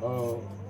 હો. તારું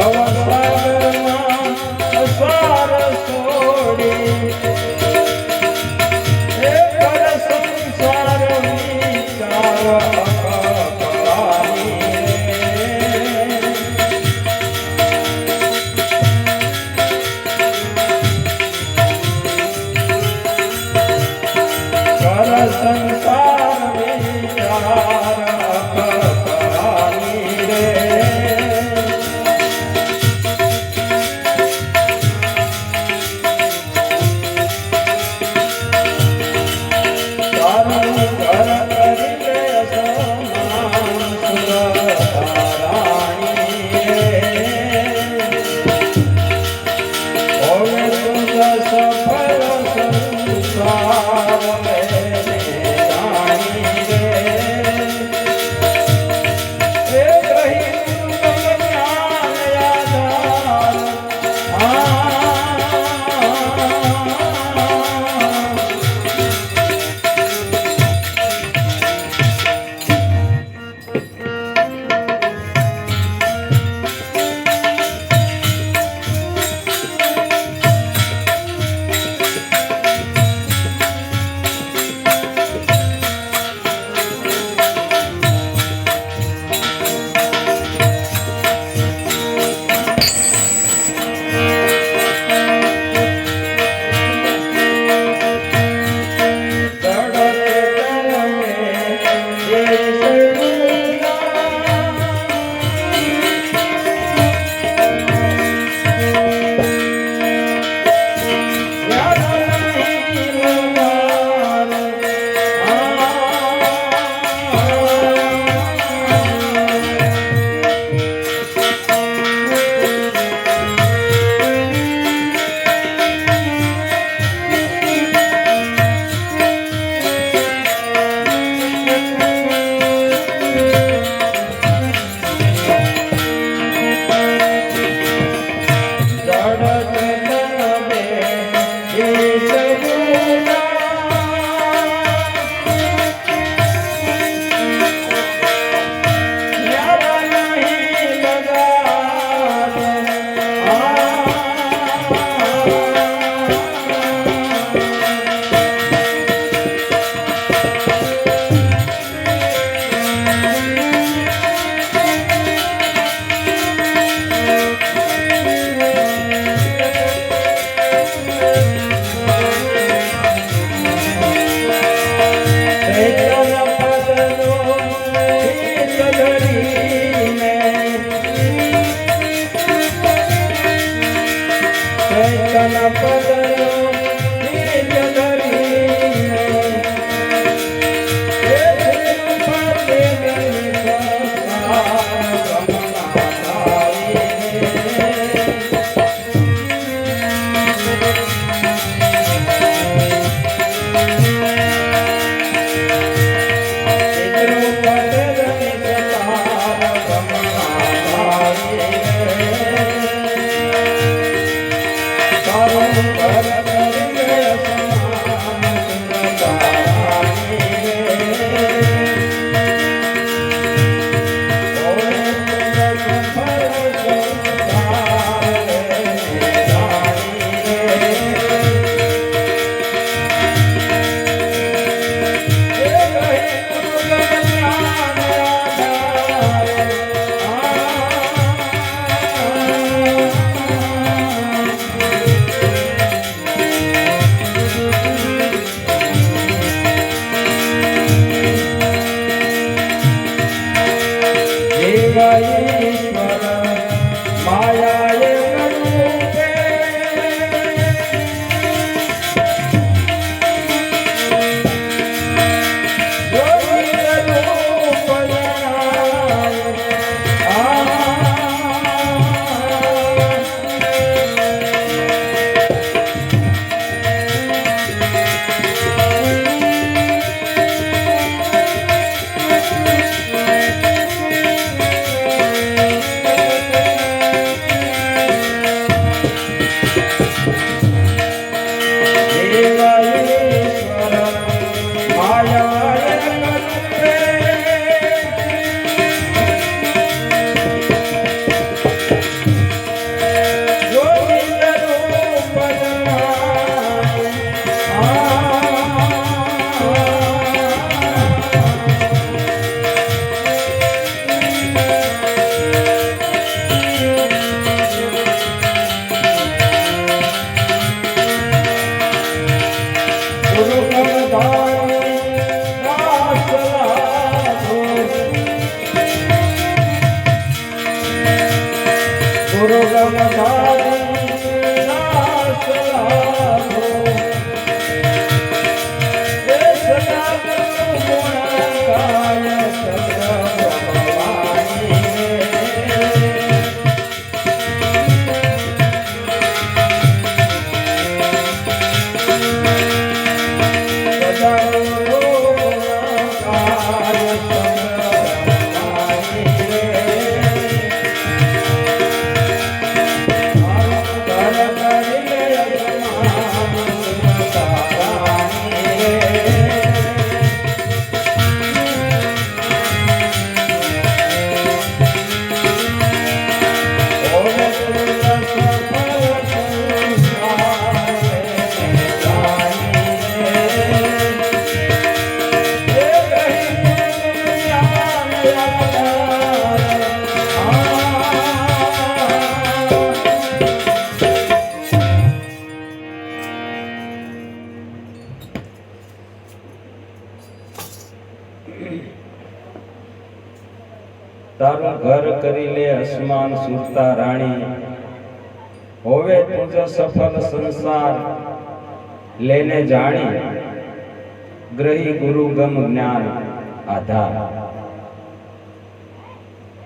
বাবা ધારી લેને જાણી ગ્રહી ગુરુ ગમ જ્ઞાન આધાર.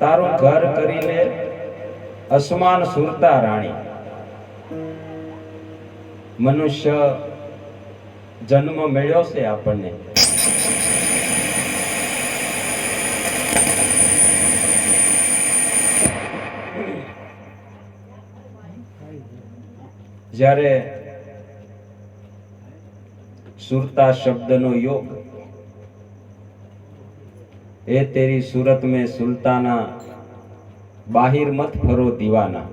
તારું ઘર કરીને અસમાન સુરતા રાણી. મનુષ્ય જન્મ મળ્યો છે આપણને. જ્યારે સુરતા શબ્દનો યોગ. એ તેરી સુરત મેં સુલતાના બાહિર મત ફરો દીવાના.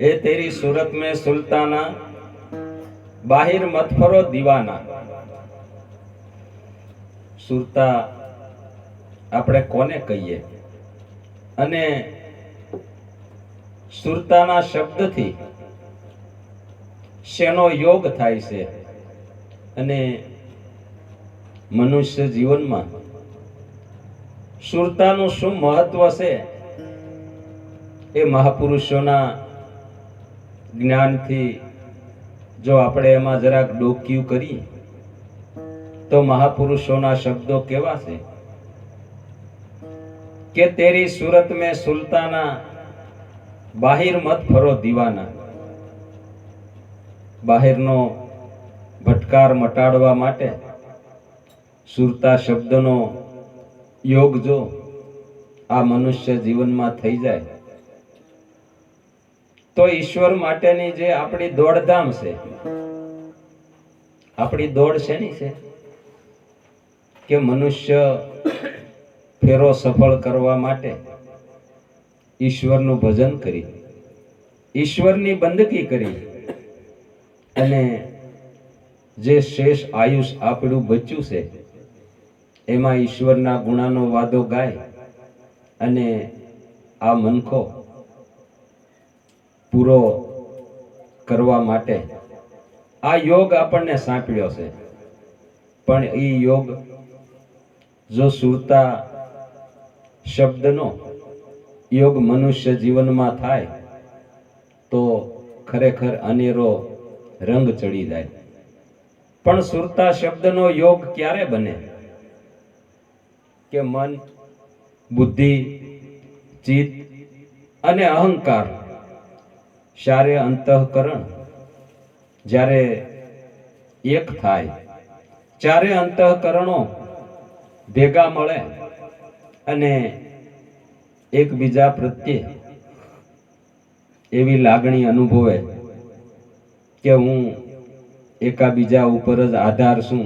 એ તેરી સુરત મેં સુલતાના બાહિર મત ફરો દીવાના. સુરતા આપણે કોને કહીએ? અને સુરતાના શબ્દથી શેનો યોગ થાય છે? અને મનુષ્ય જીવનમાં સુરતાનું શું મહત્વ છે? એ મહાપુરુષોના જ્ઞાનથી જો આપણે એમાં જરાક ડોક્યું કરીએ, તો મહાપુરુષોના શબ્દો કેવા છે? કે તેરી સુરત મેં સુલતાના બાહિર મત ફરો દીવાના. બાહિરનો ભટકાર મટાડવા માટે સુરતા શબ્દનો યોગ જો આ મનુષ્ય જીવનમાં થઈ જાય, તો ઈશ્વર માટેની જે આપણી દોડધામ છે, આપણી દોડ શેની છે? કે મનુષ્ય ફેરો સફળ કરવા માટે ઈશ્વરનું ભજન કરી. ઈશ્વરની બંદગી કરી. અને જે શેષ આયુષ આપણું બચ્યું છે, એમાં ઈશ્વરના ગુણાનો વાદો ગાય અને આ મનખો પૂરો કરવા માટે આ યોગ આપણને સાંપડ્યો છે. પણ એ યોગ જો સુરતા શબ્દનો યોગ મનુષ્ય જીવનમાં થાય, તો ખરેખર અનેરો રંગ ચડી જાય. પણ સુરતા શબ્દનો યોગ ક્યારે બને? કે મન, બુદ્ધિ, ચિત્ત અને અહંકાર શારે અંતઃકરણ જ્યારે એક થાય, ચારે અંતઃકરણો ભેગા મળે અને એકબીજા પ્રત્યે એવી લાગણી અનુભવે કે હું એકાબીજા ઉપર જ આધાર છું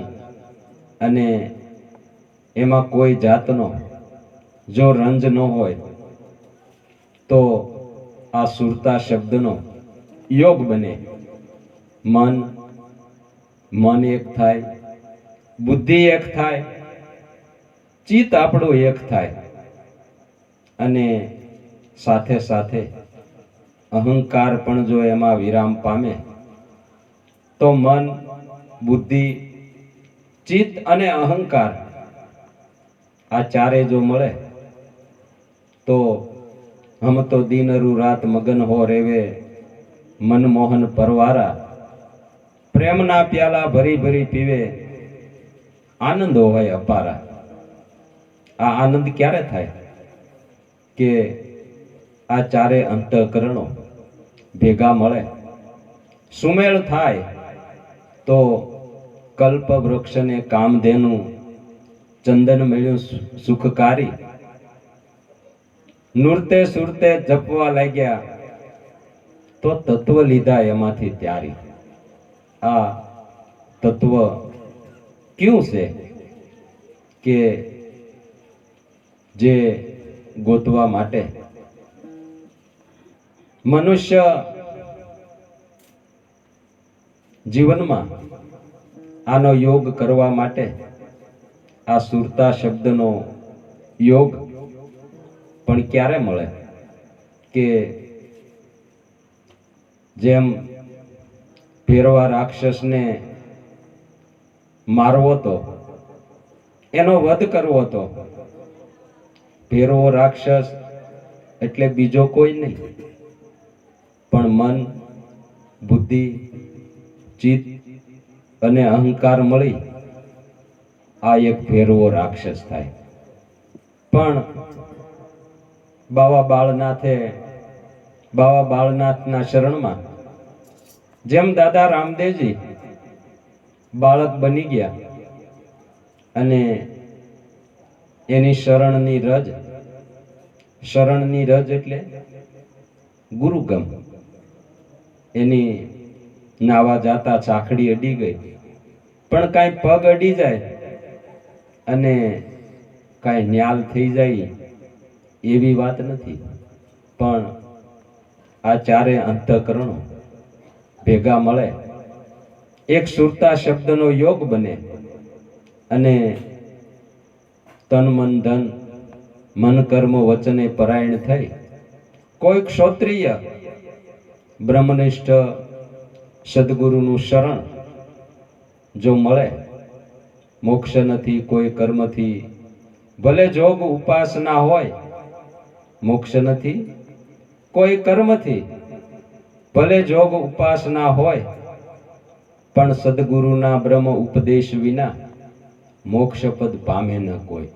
અને એમાં કોઈ જાતનો, જો રંજ ન હોય, તો આ સુરતા શબ્દનો યોગ બને. મન મન એક થાય, બુદ્ધિ એક થાય ચિત્ત આપણું એક થાય. અને સાથે સાથે અહંકાર પણ જો એમાં વિરામ પામે, તો મન, બુદ્ધિ, ચિત્ત અને અહંકાર આ ચારે જો મળે, તો હમ તો દીનરુ રાત મગન હો રેવે, મનમોહન પરવારા, પ્રેમના પ્યાલા ભરી ભરી પીવે, આનંદ હોય અપારા. આ આનંદ ક્યારે થાય? કે આ ચારે અંતઃકરણો ભેગા મળે. સુમેળ થાય તો કલ્પ વૃક્ષને કામધેનું ચંદન મળ્યું સુખકારી. નૃત્ય સુરતે જપવા લાગ્યા તો તત્વ લીધા એમાંથી ત્યારી. આ તત્વ ક્યું છે? કે જે ગોતવા માટે. મનુષ્ય જીવનમાં આનો યોગ કરવા માટે આ સુરતા શબ્દનો યોગ પણ ક્યારે મળે? કે જેમ ફેરવા રાક્ષસને મારવો તો એનો વધ કરવો તો ભેરવો રાક્ષસ એટલે બીજો કોઈ નહીં. પણ મન, બુદ્ધિ, ચિત્ત અને અહંકાર મળી આ એક ભેરવો રાક્ષસ થાય. પણ બાવા બાળનાથે, બાવા બાળનાથના શરણમાં જેમ દાદા રામદેવજી બાળક બની ગયા અને એની શરણની રજ શરણની રજ એટલે ગુરુગમ. એની નાવા જાતા ચાખડી અડી ગઈ. પણ કાંઈ પગ અડી જાય અને કાંઈ ન્યાલ થઈ જાય એવી વાત નથી. પણ આ ચારે અંતકરણો ભેગા મળે. એક સુરતા શબ્દનો યોગ બને અને તન મન ધન, મન કર્મ વચને પરાયણ થઈ. કોઈ ક્ષોત્રિય બ્રહ્મનિષ્ઠ સદગુરુનું શરણ જો મળે, મોક્ષ નથી, કોઈ કર્મથી ભલે જોગ ઉપાસના હોય, મોક્ષ નથી, કોઈ કર્મથી ભલે જોગ ઉપાસના હોય, પણ સદગુરુના બ્રહ્મ ઉપદેશ વિના મોક્ષ પદ પામે ન કોઈ.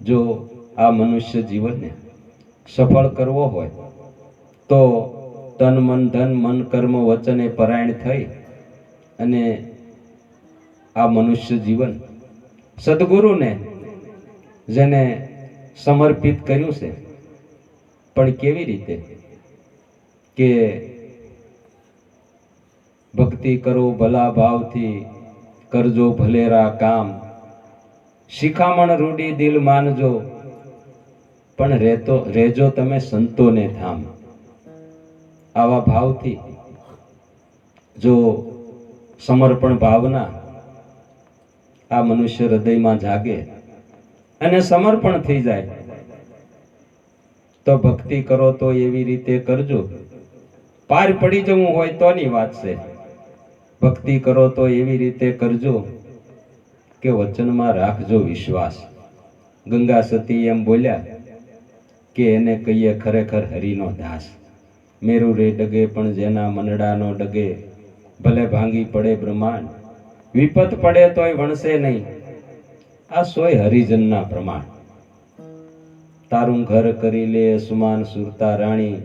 જો આ મનુષ્ય જીવનને સફળ કરવો હોય, તો તન મન ધન મન કર્મ વચને પરાયણ થઈ અને આ મનુષ્ય જીવન સદગુરુને જેને સમર્પિત કર્યું છે, પણ કેવી રીતે કે ભક્તિ કરો ભલા ભાવથી, કરજો ભલેરા કામ શિખામણ રૂડી દિલ માનજો. પણ રહેતો, રહેજો તમે સંતોને ધામ. આવા ભાવથી જો સમર્પણ ભાવના આ મનુષ્ય હૃદયમાં જાગે અને સમર્પણ થઈ જાય, તો ભક્તિ કરો તો એવી રીતે કરજો. પાર પડી જવું હોય તોની વાત છે. ભક્તિ કરો તો એવી રીતે કરજો. કે વચનમાં રાખજો વિશ્વાસ. ગંગા સતી એમ બોલ્યા કે એને કહીએ ખરેખર હરિનો દાસ. મેરુ રે ડગે પણ જેના મનડાનો ડગે, ભલે ભાંગી પડે બ્રહ્માંડ. વિપત પડે તોય વણસે નહીં. આ સોય હરિજનના પ્રમાણ. તારું ઘર કરી લે સુમાન સુરતા રાણી.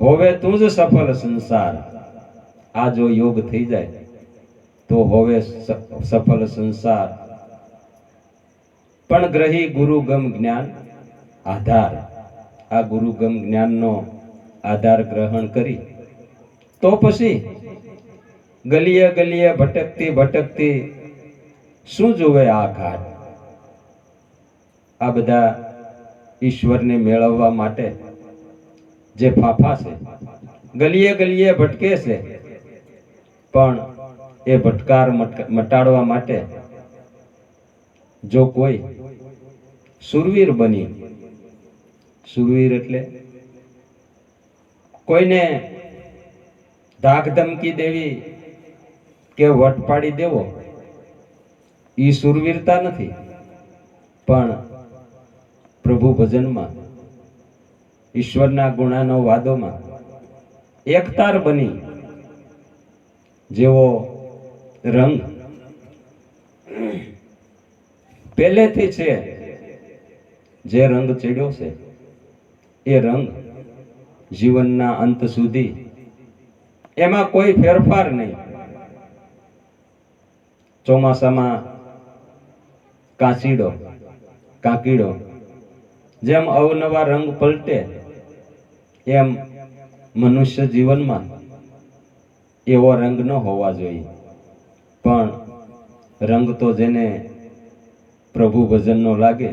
હોવે તું જ સફળ સંસાર. આ જો યોગ થઈ જાય તો હોવે સફળ સંસાર. પણ ગ્રહી ગુરુગમ જ્ઞાન આધાર. આ ગુરુગમ જ્ઞાનનો આધાર ગ્રહણ કરી. તો પછી ગલીએ ગલીએ ભટકતી ભટકતી શું જોવે આ ઘાટ? આ બધા ઈશ્વરને મેળવવા માટે જે ફાફા છે, ગલીએ ગલીએ ભટકે છે. પણ એ ભટકાર મટ- મટાડવા માટે જો કોઈ સુરવીર બની, સુરવીર એટલે કોઈને ધાક ધમકી દેવી કે વટ પાડી દેવો એ સુરવીરતા નથી. પણ પ્રભુ ભજનમાં ઈશ્વરના ગુણાનો વાદોમાં એકતાર બની જેવો રંગ. પહેલેથી છે, જે રંગ ચડ્યો છે, એ રંગ જીવનના અંત સુધી. એમાં કોઈ ફેરફાર નહીં. ચોમાસામાં કાચીડો કાકીડો, જેમ અવનવા રંગ પલટે, એમ મનુષ્ય જીવનમાં એવો રંગ ન હોવા જોઈએ. પણ રંગ તો જેને પ્રભુ ભજનનો લાગે,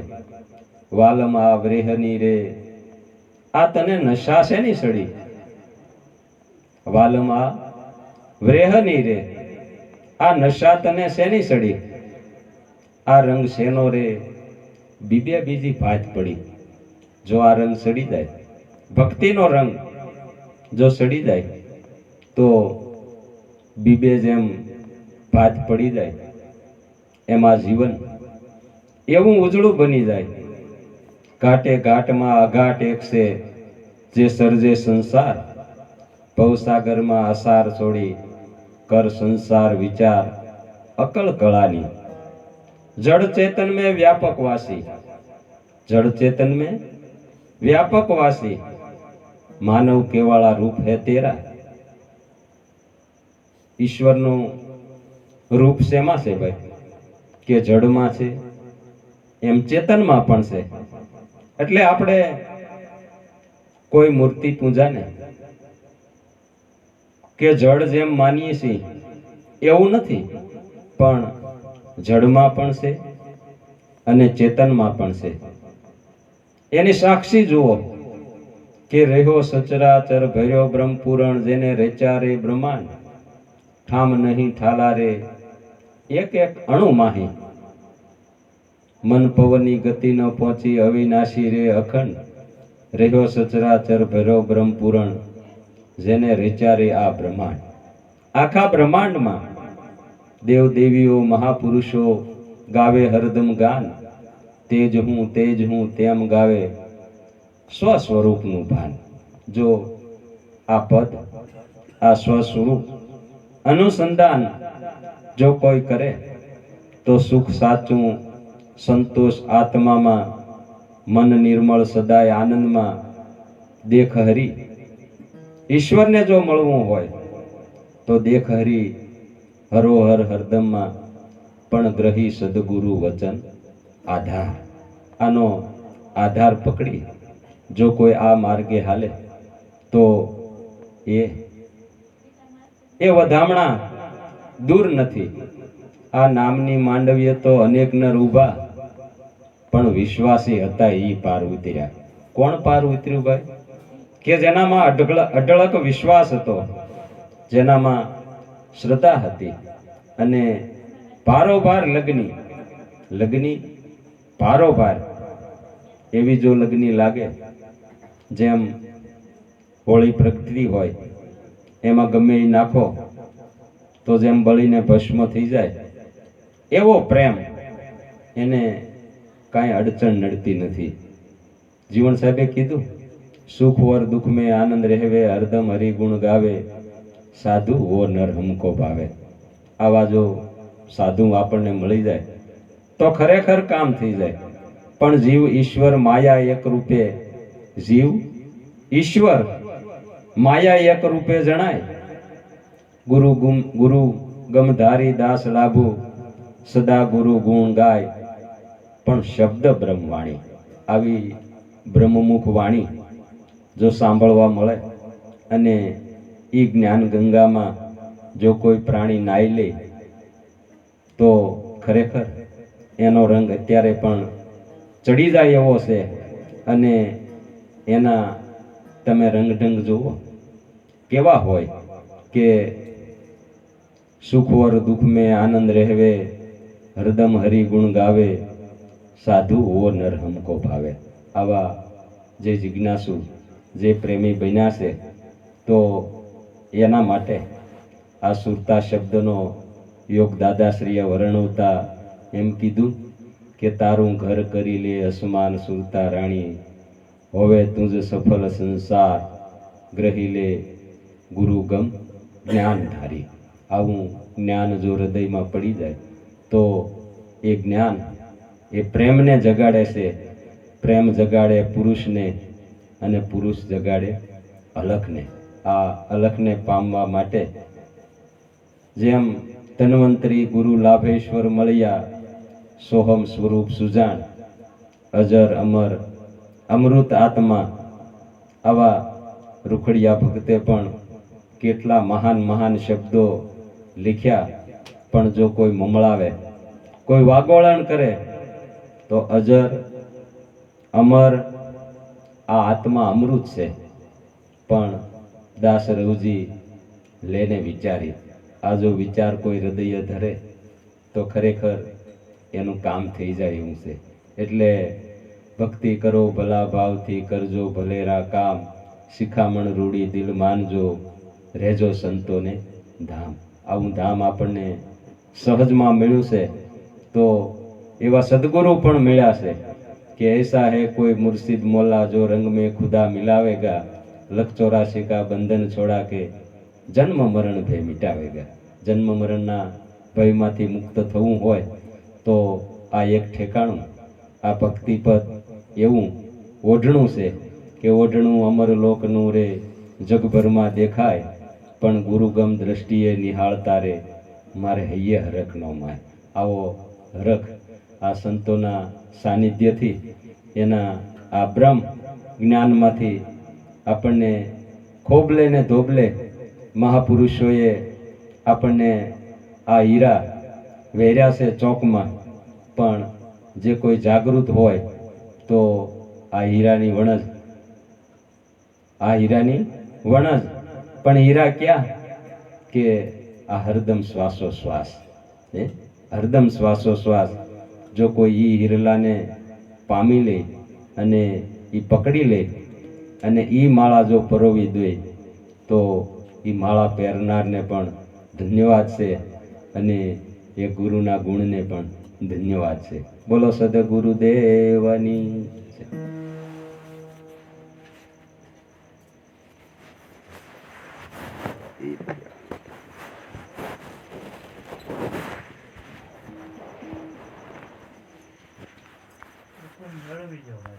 વાલમ આ વ્રેહની રે. આ તને નશા શેની સડી? વાલમ આ વ્રેહની રે. આ નશા તને શેની સડી? આ રંગ શેનો રે? બીબે બીજી ભાત પડી. જો આ રંગ સડી જાય, ભક્તિનો રંગ જો સડી જાય, તો બીબે જેમ ભાત પડી જાય, એમાં જીવન એવું ઉજળું બની જાય. ઘાટે ઘાટમાં અઘાટ એક છે જે સર્જે સંસાર. ભવસાગરમાં અસાર છોડી કર સંસાર વિચાર અકલ કળાની. જળ ચેતન મેં વ્યાપક વાસી. જળ ચેતન મેં વ્યાપક વાસી. માનવ કેવાળા રૂપ હે તેરા. ઈશ્વરનું રૂપ શેમાં છે ભાઈ? કે જડમાં છે? એમ ચેતનમાં પણ છે. એટલે આપણે કોઈ મૂર્તિ પૂજાને કે જડ જેમ માનીએ છીએ, એવું નથી. પણ જડમાં પણ છે અને ચેતનમાં પણ છે. એની સાક્ષી જુઓ કે રહ્યો સચરાચર ભર્યો બ્રહ્મપુરણ જેને રેચારે બ્રહ્માંડ, ઠામ નહીં ઠાલા રે એક એક અણુ માહી. મન પવનની ગતિ ન પહોંચી અવિનાશી રે અખંડ. રહ્યો સચરાચર ભર્યો બ્રહ્મ પુરાણ જેને રેચારે આ બ્રહ્માંડ. આખા બ્રહ્માંડમાં દેવ દેવીઓ મહાપુરુષો ગાવે હરદમ ગાન. તેજ હું તેજ હું, તેમ ગાવે સ્વ સ્વરૂપનું ભાન. જો આ પદ, આ સ્વ સ્વરૂપ અનુસંધાન જો કોઈ કરે, તો સુખ સાચું સંતોષ આત્મામાં, મન નિર્મળ સદાય આનંદમાં દેખ હરી. ઈશ્વરને જો મળવું હોય, તો દેખ હરી હરોહર હરદમમાં પણ ગ્રહી સદગુરુ વચન આધાર. આનો આધાર પકડી જો કોઈ આ માર્ગે હાલે, તો એ એ વધામણા દૂર નથી. આ નામની માંડવીએ તો અનેક નર ઊભા, પણ વિશ્વાસી હતા એ પાર ઉતર્યા. કોણ પાર ઉતર્યું ભાઈ? કે જેનામાં અઢળ અઢળક વિશ્વાસ હતો, જેનામાં શ્રદ્ધા હતી અને ભારોભાર લગ્ની લગ્ની ભારોભાર એવી જો લગ્ની લાગે, જેમ હોળી પ્રગટી હોય, એમાં ગમે એ નાખો તો જેમ બળીને ભસ્મ થઈ જાય, એવો પ્રેમ એને કાંઈ અડચણ નડતી નથી. જીવન સાહેબે કીધું, સુખ વર દુઃખ મેં આનંદ રહેવે, હરદમ હરિગુણ ગાવે, સાધુ વો નર હમકો ભાવે. આવા જો સાધુ આપણને મળી જાય, તો ખરેખર કામ થઈ જાય. પણ જીવ ઈશ્વર માયા એક રૂપે જીવ ઈશ્વર માયા એક રૂપે જણાય ગુરુ ગુમ, ગુરુ ગમધારી દાસ લાભુ, સદા ગુરુ ગુણ ગાય. પણ શબ્દ બ્રહ્મવાણી આવી બ્રહ્મમુખ વાણી જો સાંભળવા મળે અને એ જ્ઞાન ગંગામાં જો કોઈ પ્રાણી નાઈ લે, તો ખરેખર એનો રંગ અત્યારે પણ ચડી જાય એવો છે અને એના તમે રંગઢંગ જુઓ, કેવા હોય કે સુખવર દુઃખ મેં આનંદ રહેવે હરદમ હરિ ગુણ ગાવે, સાધુ ઓ નર હમકો ભાવે. આવા જે જિજ્ઞાસુ, જે પ્રેમી બન્યા છે, તો એના માટે આ સુરતા શબ્દનો યોગ દાદાશ્રીએ વર્ણવતા એમ કીધું કે, તારું ઘર કરી લે અસમાન સુરતા રાણી, હોવે જ સફળ સંસાર, ગ્રહી લે ગુરુગમ જ્ઞાનધારી. જ્ઞાન ધારી આવું જ્ઞાન જો હૃદયમાં પડી જાય, તો એ જ્ઞાન એ પ્રેમને જગાડે છે. પ્રેમ જગાડે પુરુષને અને પુરુષ જગાડે અલખને. આ અલખને પામવા માટે જેમ ધન્વંતરી ગુરુ લાભેશ્વર મળ્યા, સોહમ સ્વરૂપ સુજાણ, અજર અમર, અમૃત આત્મા, આવા રૂખડિયા ભક્તે પણ કેટલા મહાન મહાન શબ્દો લખ્યા, પણ જો કોઈ મમળાવે, કોઈ વાગોળણ કરે, તો અજર, અમર, આ આત્મા અમૃત છે. પણ દાસ રઘુજી લેને વિચારી, આ જો વિચાર કોઈ હૃદય ધરે, તો ખરેખર એનું કામ થઈ જાય એવું છે. એટલે ભક્તિ કરો, ભલા ભાવથી કરજો ભલેરા કામ શિખામણ રૂડી દિલ માનજો, રહેજો સંતોને ધામ. આવું ધામ આપણને સહજમાં મળ્યું છે. તો એવા સદગુરુ પણ મળ્યા છે કે એસા હે કોઈ મુર્શિદ મોલા જો રંગ મેં ખુદા મિલાવેગા લખ ચોરાશી કા બંધન છોડા કે જન્મ મરણ ભય મિટાવેગા. જન્મ મરણના ભયમાંથી મુક્ત થવું હોય તો આ એક ઠેકાણું, આ ભક્તિપદ એવું ઓઢણું છે કે ઓઢણું અમર લોકનું રે જગભરમાં દેખાય. પણ ગુરુગમ દ્રષ્ટિએ નિહાળતા રે, મારે હૈયે હરખ નો માય. આવો હરખ આ સંતોના સાનિધ્યથી, એના આ બ્રહ્મ જ્ઞાનમાંથી આપણને ખોબલે ને ધોબલે મહાપુરુષોએ આપણને આ હીરા વેર્યા છે ચોકમાં, પણ જે કોઈ જાગૃત હોય તો આ હીરાની વણજ, આ હીરાની વણજ પણ હીરા ક્યાં? કે આ હરદમ શ્વાસોશ્વાસ. હે? હરદમ શ્વાસોશ્વાસ. જો કોઈ એ હિરલાને પામી લે અને એ પકડી લે અને એ માળા જો પરોવી દે, તો એ માળા પહેરનારને પણ ધન્યવાદ છે અને એ ગુરુના ગુણને પણ ધન્યવાદ છે. બોલો સદગુરુદેવની જય.